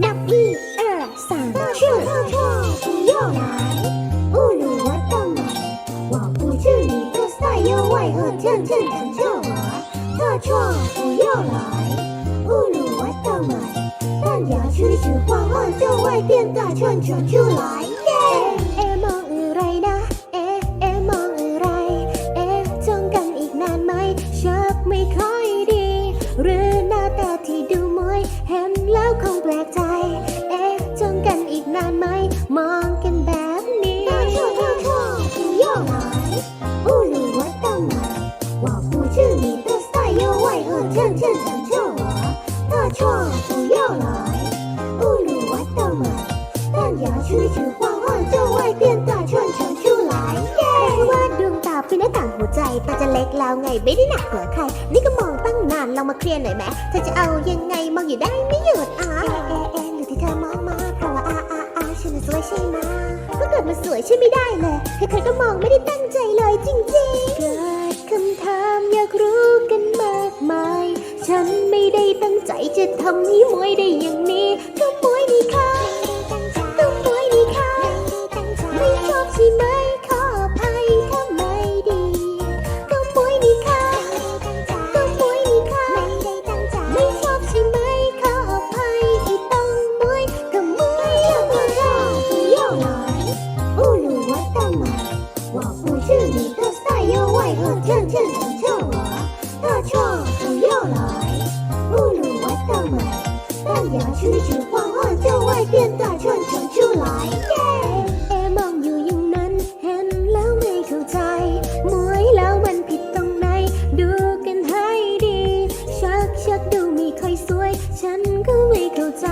那一二三四，不要来，不如我倒来。我不是你的赛优，为何渐渐成就我？不要来，不如我倒来。咱家出些方案，就会变大串串出来。大错不要来误入我的门但อย่าชื่อชื่อว่าว่าจะไว้เปลี่ยนตาเชิญเชิญชื่อหลายเย้ว่าดวงตาเป็นหน้าต่างหัวใจตาจะเล็กแล้วไงไม่ได้หนักกว่าใคร นี่ก็มองตั้งนานลองมาเคลียร์หน่อยไหมเธอจะเอายังไงมองอยู่ได้ไม่หยุดอ่ะเอ๊ะเอ๊ะเอ๊ะหรือที่เธอมองมาเพราะว่าอ่ะอ่ะอ่ะฉันน่ะสวยใช่ไหมก็เกิดมาสวยใช่ไม่ได้เลยใครๆก็มองไม่ได้ตั้งใจเลยจริงๆ เกิดคำถามอยากรู้กันมากมาย ฉันไม่ได้ตั้งใ ใครจะทำนี้มวยได้อย่างนี้ก็มวยนี่ค่ะก็มวยนี่ค่ะไม่ชอบใช่ไหมขออภัยถ้าไม่ดีก็มวยนี่ค่ะก็มวยนี่ค่ะไม่ชอบใช่ไหมขออภัยที่ต้องมวยก็มวยย่อมาได้ย่อหน่อยอู้รู้ว่าตั้งมาว่าผู้ชื่อนี่ก็สไตล์ย่อไว้ก็เชิญเชิญเชิญว่าก็ชอยอหน่ย 但อย่าชื่อชื่อว่าว่าจะไว้เปลี่ยนตาเชิญเชิญชื่อหลายเย้เอ๊ะมองอยู่อย่างนั้นเห็นแล้วไม่เข้าใจ มวยแล้วมันผิดตรงไหน ดูกันให้ดี ชักชักดูไม่ค่อยสวย ฉันก็ไม่เข้าใจ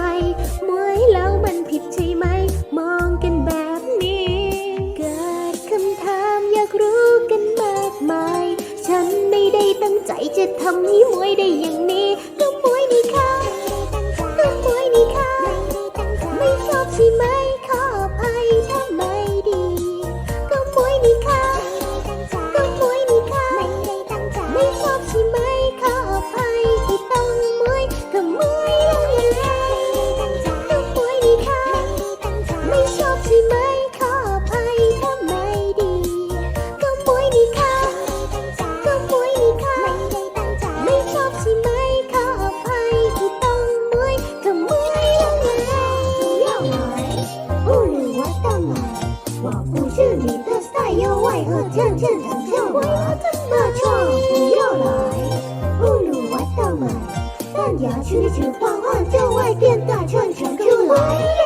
มวยแล้วมันผิดใช่ไหม มองกันแบบนี้ เกิดคำถามอยากรู้กันมากมาย ฉันไม่ได้ตั้งใจจะทำให้มวยได้อย่างนี้ 这是你的 style，外号“欠欠长青蛙”，大错不要来，不撸玩到满，蛋牙曲曲画画就外变大，欠长出来。